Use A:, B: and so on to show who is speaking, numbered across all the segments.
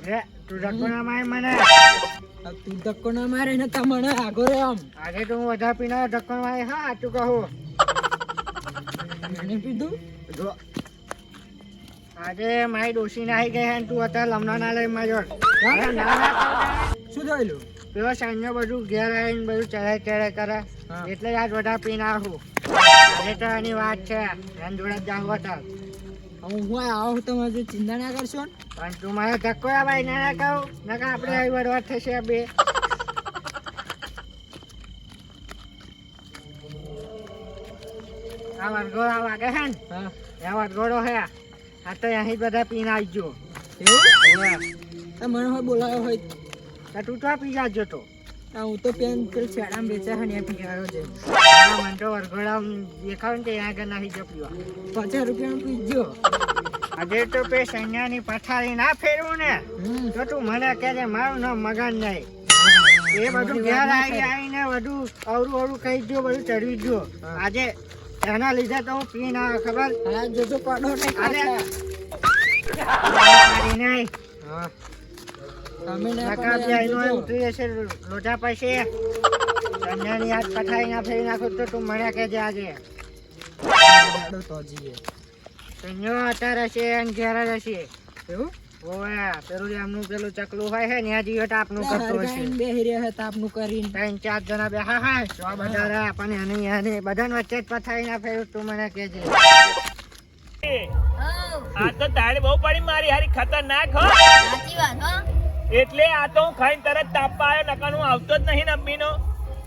A: તું ધક્કો ના માર મને
B: તું ધક્કો ના મારે ને તમને આગો રે આમ.
A: આજે તો હું વધારે પીના ધક્કો મારે હા સાચું કહું.
B: મને કીધું
A: જો. આજે મારી ડોસી નાહી આવી ગયા તું અત્યારે લમના ના લઈ ના ના ના
B: શું થયેલું?
A: પેલો સાંજે બધું ઘેર આવીને બધું ચડાઈ ચડાઈ કરે. એટલે આજ વધારે પીને આવું એ તો એની વાત છે. એમ જોડે જ હું હતા
B: હું આવું તમે ચિંતા ના કરશો ને?
A: પણ તું મારે ધક્કો આ ભાઈ ના કહું નકા આપણે આવી બરબાદ થશે બે. આ વરઘોડો વાગે છે ને?
B: હા.
A: આ વરઘોડો હે આ. તો અહીં બધા પીને આવજો
B: ગયો મને હોય બોલાયો હોય.
A: તો તું તો પી જાજો તો?
B: આ હું તો પેન પેલ છેડામાં બેચા છે ને પી આવ્યો છે.
A: મને તો વરઘોડા દેખાવ ને ત્યાં આગળ નાખી જો પીવા
B: પચાસ રૂપિયાનું પીજો.
A: આજે તો પે સૈન્યાની પથારી ના ફેરવું ને તો તું મને કહેજે મારું નામ મગન નહીં. એ બધું ઘેર આવી આવીને બધું અવરું અવરું કહી દો બધું ચડવી
B: દો
A: આજે એના લીધે તો હું પી ના ખબર?
B: જોજો પડો.
A: નહીં. લોટા પાસે સંજ્ઞાની હાથ પથારી ના ફેરી નાખું તો તું મળ્યા કે આજે.
B: તો જીએ
A: સંજો અત્યારે હશે અને ઘેર જ હશે.
B: એવું?
A: ઓવે પેલું એમનું પેલું ચકલું હોય છે ને ત્યાં જીવે કરતો હશે.
B: હરગાઈને રહ્યા હતા આપનું કરીને.
A: ત્રણ ચાર જણા બે હા હા સો બધા રહ્યા પણ એને એને બધાને વચ્ચે જ પથારી ના ફેરું તું મને કહેજે.
C: આ તો તાળી બહુ પડી મારી હારી ખતરનાક હો.
D: સાચી વાત હો.
C: એટલે આ તો હું ખાઈને તરત તાપવા આવ્યો નકર હું આવતો જ નહીં નબ્બીનો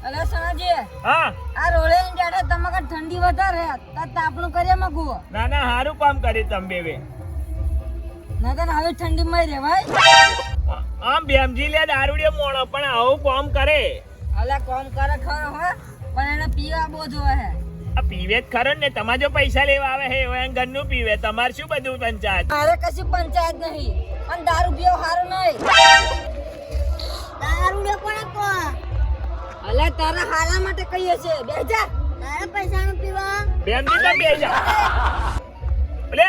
B: અલે સણાજી
C: હા.
B: આ રોળે જાડે તમારે ઠંડી વધારે તો તાપણું કરીએ મગું.
C: ના ના સારું કામ કર્યું તમે બે
B: ના તો હવે ઠંડીમાં રહેવાય.
C: આમ બેમજી લે દારૂડિયો મોણો પણ આવું કામ કરે.
B: અલે કોમ કરે ખરો હો. પણ એને પીવા બહુ જોવે હે
C: આ પીવે જ ખરો ને તમારે જો પૈસા લેવા આવે હે એવા ઘરનું પીવે. તમારે શું બધું પંચાયત?
B: મારે કશી પંચાયત નહીં. પણ દારૂ પીવો સારું નહીં.
D: દારૂ ને પણ કો
B: અલે તારા હારા માટે કહીએ છે બે જા
D: તારા પૈસાનું પીવા.
C: બેમજી તો બે જા અલે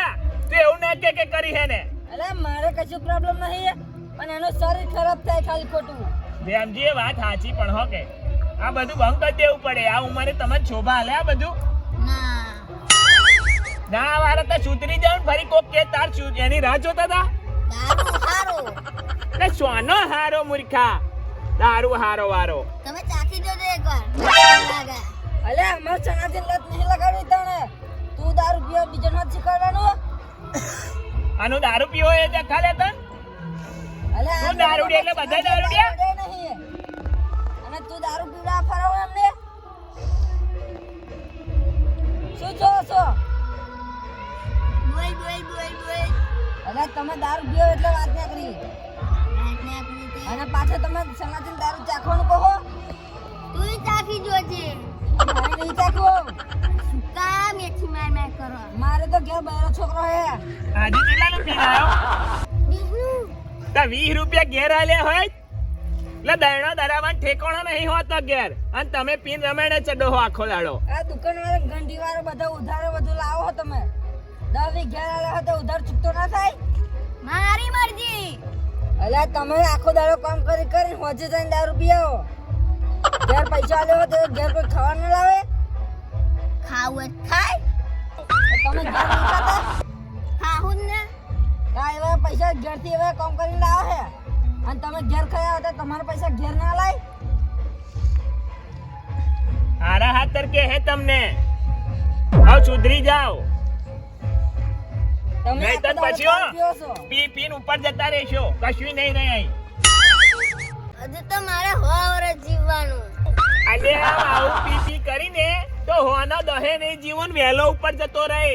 C: તું એવું ના કે કે કરી હે ને.
B: અલે મારે કશું પ્રોબ્લેમ નહીં પણ એનું શરીર ખરાબ થાય ખાલી ખોટું.
C: બેમજી એ વાત સાચી પણ હો કે આ બધું ભંગ કરી દેવું પડે. આ ઉંમરે તમે શોભા હાલે આ બધું.
D: ના.
C: ના વારે તો સુધરી જાવ ફરી કોક કે તાર શું એની રાહ જોતા હતા એટલે સોનો હારો મૂર્ખા. દારૂ હારો વારો.
D: તમે ચાખી જોજો એકવાર.
B: અલે અમાર ચણાથી લત નહીં લગાડવી તને તું દારૂ પીઓ બીજો નથી શીખવાડવાનું?
C: આનું દારૂ પીવો એ દેખા લે તન?
B: અલે
C: તું દારૂ દારૂડિયા એટલે બધા દારૂ
B: દારૂડિયા? નહીં અને તું દારૂ પીવડા ફરાવ એમને. શું છો છો?
D: બોય બોય બોય બોય
B: અલે તમે દારૂ પીવો એટલે વાત ના કરી. અને પાછો તમે સમાજને દારૂ ચાખવાનું કહો?
D: તું ચાખી જોજે
B: મારે નહીં ચાખવો.
D: કામ એથી માર માર કરો.
B: મારે તો ઘેર બહેરો છોકરો હે.
C: આજે કેટલાનું પીને આવ્યો
D: તા
C: તો વીસ રૂપિયા ઘેર આલ્યા હોય? એટલે દરણો દરામાં ઠેકોણો નહીં હોતો ઘેર. અને તમે પીન રમેણે ચડો હો આખો દાડો.
B: આ દુકાન વાળા ઘંટી વાળો બધા ઉધારો બધું લાવો હો તમે. દસ વીસ ઘેર આલ્યા હોય તો ઉધાર ચૂકતો ના થાય?
D: મારી મરજી.
B: અલ્યા તમે આખો દાડો કામ કરી કરી હોજે જઈને દારૂ પી આવો ઘેર પૈસા આલ્યો તો ઘેર કોઈ ખાવા ન લાવે.
D: ખાવું જ ખાય.
B: તમે ઘેર નહીં ખાતા.
D: ખાવું જ ને.
B: કા એવા પૈસા ઘેરથી એવા કામ કરીને લાવે છે. અને તમે ઘેર ખાયા હતા તો તમારા પૈસા ઘેર ના લાય.
C: હારા હાથ તરકે હે તમને? આવ સુધરી જાઓ. નહીં
B: આખો
C: પછી હો.
B: દારૂ પીઓ છો.
C: પી પીન ઉપર જતા રહેશો. કશું નહીં રહે અહીં.
D: હજુ તો મારે હો વર્ષ જીવવાનું.
C: આજે આવું પી પી કરીને તો હોનો દહે નહીં જીવન વહેલો ઉપર જતો રહે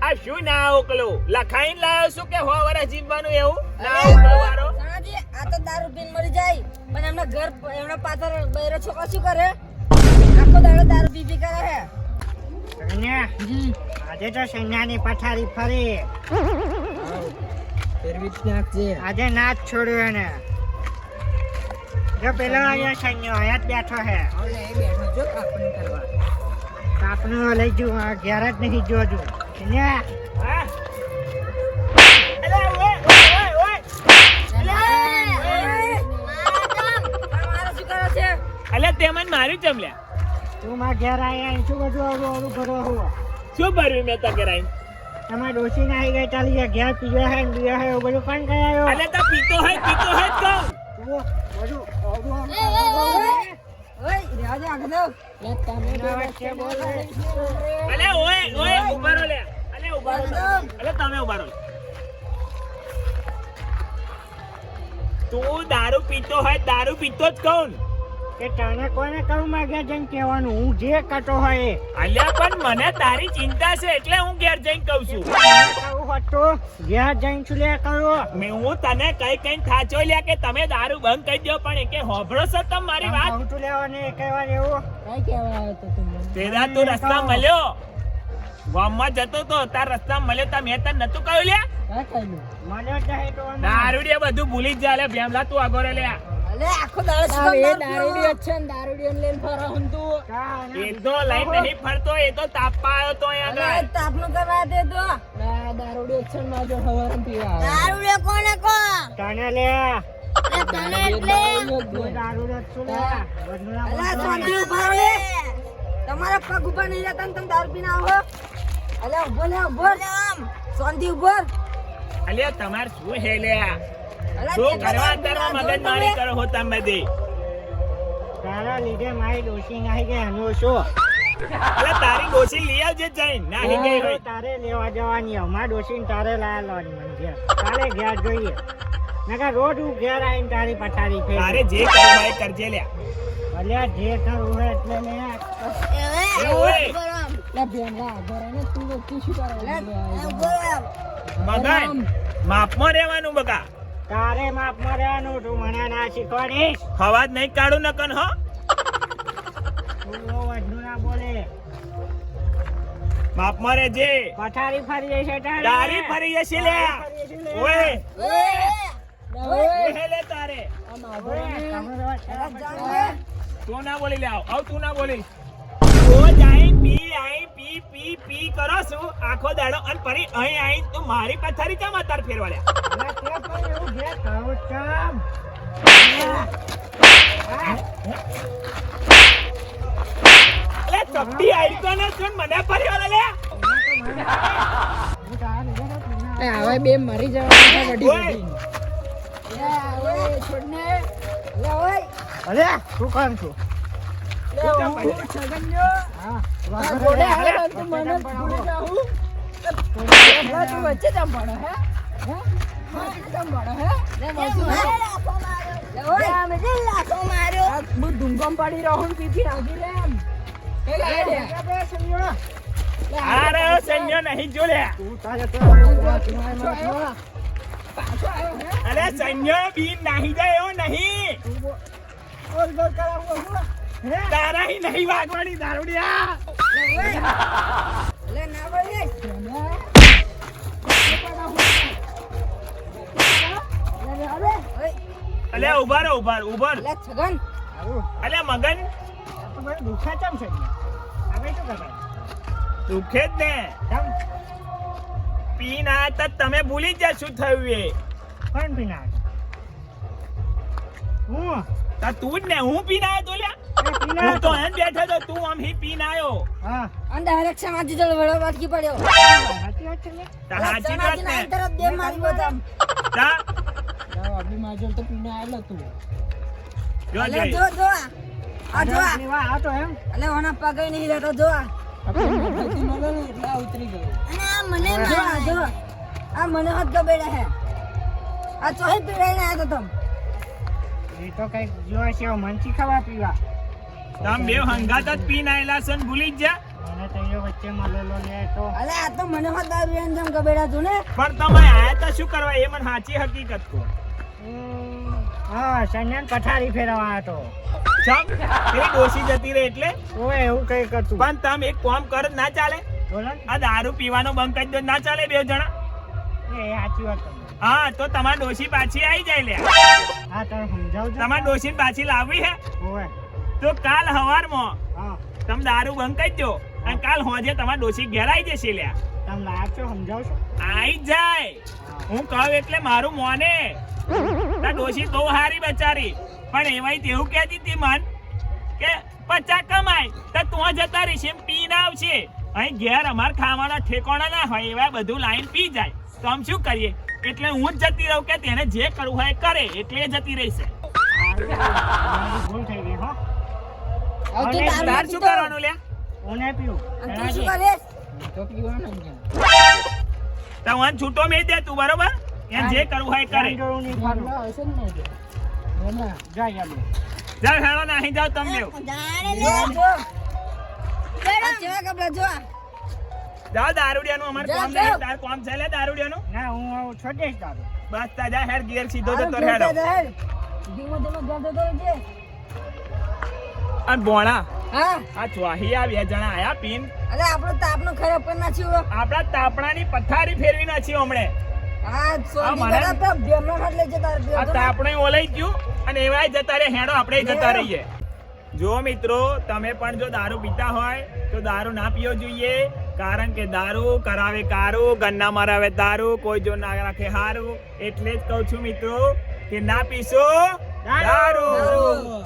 C: આ શું ના ઓકલો લખાઈને લાયો શું કે હો વરસ જીવવાનું એવું? ના ઓકલો
B: આ તો દારૂ પીન મરી જાય પણ એમના ઘર એમના પાછળ બૈરો છોકરો શું કરે? આખો દાડો દારૂ પી પી કરે છે
A: સૈન્યા આજે તો સૈન્યાની પથારી ફરી આજે ના જ એને જો પેલો આવ્યો સૈન્યો જ બેઠો હે
B: બેઠો જો કાપણી કરવા
A: જ નહીં જોજો
C: અલ્યા તે મને માર્યું
A: તું માં ઘેર આયા શું બધું કરો
C: શું ભર્યું મેં તો કરાઈ
A: તમારે ડોસી ના આવી ગઈ ચાલી ગયા ઘેર પીવા હે પીવા હે એવું બધું કોણ કરાયો
C: અલે તો પીતો હોય પીતો હોય જ કહું
A: બધું અવરું અવરું
D: એ, એ, એ,
A: અવરું.
B: ઓય રહેવા આગળ લે તમે બે
A: ના
B: વચ્ચે
A: વચ્ચે
B: બોલો.
A: બોલે.
C: અલે ઓય ઓય ઊભા લે. અલે ઊભા અલે તમે ઊભા તું દારૂ પીતો હોય દારૂ પીતો જ કહું
A: કે તને કોને કહું માગે જઈને કહેવાનું? હું જે કટો હોય એ.
C: અલ્યા પણ મને તારી ચિંતા છે એટલે હું ઘેર જઈને કહું છું.
A: કહું હોત ઘેર જઈને લે
C: મેં હું તને કઈ કઈ થાચો લ્યા કે તમે દારૂ બંધ કરી દો પણ એ કે હોભળો છો તમે મારી વાત?
A: કહું તું લેવાને કઈ વાર એવું
B: કઈ કહેવા આવ્યો તો તમે
C: તેરા તું રસ્તા મળ્યો. ગામમાં જતો તો તાર રસ્તા મળ્યો તા મેં તને નતું કહ્યું લ્યા?
B: હા.
C: દારૂડિયા બધું ભૂલી જ જા લે ભેમલા તું આગળ લ્યા.
B: અલે આખો દાડો શું કામ છે ને દારૂડિયો લઈને ફરો હું તું
C: એ તો લઈને નહીં ફરતો એ તો તાપવા આવ્યો તો અહીંયા આગળ.
B: તાપનું કરવા દે તો. ના દારૂડિયો છે ને માજો હવારમ પીવા આવે.
D: કોને કો
A: તને લે.
D: તને એટલે
A: તું દારૂ લે શું લે? બધું ના
B: અલા
A: બોલતો
B: ઊભા રહો. તમારા પગ ઉપર નહીં રહેતા ને તમે દારૂ પીને આવો. અલ્યા ઊભો લે ઊભો. સોંધી ઊભો.
C: અલ્યા તમારે શું હે લ્યા? શું કરવા
B: દારૂ
C: મગજ મારી કરો હો તમે બધી.
A: તારા લીધે મારી ડોસી નાહી ગઈ એનું શું?
C: અલે તારી ડોસી લઈ આવજે જઈને નાહી ગઈ હોય.
A: તારે લેવા જવાની અમાર તારે લાયા મને તારે ઘેર જોઈએ. નકર રોજ હું ઘેર આવીને તારી પથારી ફેર
C: તારે જે કરવું હોય કરજે લ્યા.
A: અલ્યા જે કરવું હોય એટલે લે
C: એ ઓય
B: લે તું શું કરે
C: મગન માપમાં રહેવાનું બકા.
A: તારે માપ મરવાનું તું મને ના શીખવાડીશ.
C: અવાજ નહીં કાઢું નકન હો.
A: તું બહુ વધુ ના બોલે.
C: માપમાં રહેજે
A: પથારી ફરી જશે તારે.
C: તારી ફરી જશે લે. ઓય. ઓય. લે તારે. તું ના બોલી લે આવ. તું ના બોલી. ઓ પી આઈ પી પી પી કરો છું આખો દાડો અને ફરી અહીં આઈ તો મારી પથારી કેમ અતાર ફેરવા
A: તે પણ એવું ઘેર કહું ચમ.
C: અલે ચપટી આઈ તો ને તું મને ફરી લે?
B: એ હવે બે મરી જવાની છે વડી વડી. લે ઓય છોડને. લે ઓય.
A: અલ્યા, શું કામ છું?
B: જમ પડે હે હે વચ્ચે જમ પડે હે લે મસી લે ઓય આ હું ધૂમધામ પાડી રહ્યો હું પીપી નાખી લે એમ
C: રહ્યો સંજો નહીં. જો લે
A: તું તારે તો
B: પાછો આવ્યો હે
C: અરે સંજો બી નાહી જાય એવો નહીં તારા હી નહીં વાગવાની દારૂડિયા.
B: લે ના ભાઈ
C: અલે ઊભા રે ઊભા ઊભા
B: અલે છગન.
C: અલે મગન.
A: તમારે દુખા ચમ છે હવે શું કરવાનું
C: દુખે જ ને.
A: ચમ
C: પી ના તો તમે ભૂલી જ જા શું થયું એ.
A: કોણ પીના હું?
C: તા તું જ ને હું પી ના તો લ્યા. હું તો એમ બેઠો તો તું આમ હી પી ના
A: હા.
B: અને ડાયરેક્ટ સમાજી જળ વળો વાટકી પડ્યો.
A: સાચી વાત છે ને?
C: તા હાચી જ વાત
B: સમાજી તરફ બે મારી બધા.
C: તા.
B: અભી માજલ તો પીને આવેલો તું.
C: જો
B: જો જો આ. આ જો આ.
A: તો એમ.
B: અલે ઓના પગે નહીં રહેતો જો આ. ઉતરી ગયો.
D: અને આ મને
B: જો આ જો આ. મને હાથ ગબેડા હે. આ ચોહી પીડાઈને આવ્યો તો તમ.
A: એ તો કઈ જોઈ છે મનથી ખાવા પીવા.
C: તમે બે હંગાત જ પી ના આયેલા છો ને ભૂલી જ જા.
B: પીને
C: પણ તમે આયા તા શું કરવા? એ મને સાચી હકીકત કહો.
A: હા સંજન પથારી ફેરવા હતો
C: ચમ એ ડોસી જતી રહે એટલે?
A: ઓય એવું કઈ કરતું
C: પણ તમે એક કામ કર જ ના ચાલે?
A: બોલો
C: આ દારૂ પીવાનો બંધ કરી દો ના ચાલે બે જણા?
A: એ સાચી વાત
C: હા તો તમારી ડોસી પાછી આવી જાય લે.
A: હા તમે સમજાવજો.
C: તમારી ડોસી પાછી લાવવી હે?
A: ઓય.
C: તો કાલ હવારમાં તમે દારૂ બંધ કરી દો. અને કાલ હોજે તમારા ડોસી ઘેરાઈ જશે લ્યા.
A: તમે લાયક છો સમજાવશો?
C: આઈ જાય. હું. કહું એટલે મારું મોને. તા ડોસી બહુ હારી બચારી. પણ એવાય તેવું કહેતી હતી મન કે પચા કમાય. તો તું જતા રહીશ એમ પીને આવશે અહીં ઘેર અમાર ખાવાના ઠેકોણા ના હોય એવા બધું લાઈન પી જાય. તો આમ શું કરીએ? એટલે હું જ જતી રહું કે તેને જે કરવું હોય કરે. એટલે જતી રહેશે.
A: ભૂલ થઈ
C: તાર શું કરવાનું લ્યા?
A: હું નહીં
B: તું શું કરીશ?
A: તો પીવાનું
C: તો હું છૂટો મેં દે તું બરોબર? એને જે કરવું હોય એ કરે.
A: ના, જા.
C: જા હેડો તમે
B: જો, જો. જો. આ.
C: જાઓ દારૂડિયાનું અમારે
B: જા,
C: કોમ
B: જા.
C: નહીં તાર કોમ છે લે દારૂડિયાનું?
A: ના હું આવું
C: બસ તાજા હેડ ગેર સીધો જતો હેડો.
B: ધીમો ધીમો ઘેર જતો રહેજે.
C: અને બોણા
B: હા?
C: આ ચોહી આ બે જણા આયા પીન.
B: અરે આપણો તાપનો ખરાબ કરી નાખ્યો
C: આપણા તાપણાની પથારી ફેરવી નાખી હમણે.
B: હા સોની
C: મને-
B: કરા હાથ લઈ જતા રહે.
C: આ તાપણે ઓલાઈ ગયું અને એવાય જતા રે હેડો આપણે જતા રહીએ. જો મિત્રો તમે પણ જો દારૂ પીતા હોય તો દારૂ ના પીવો જોઈએ કારણ કે દારૂ કરાવે કારું ગન્ના મરાવે દારૂ કોઈ જો ના રાખે હારું. એટલે જ કહું છું મિત્રો કે ના પીશો.
B: દારૂ.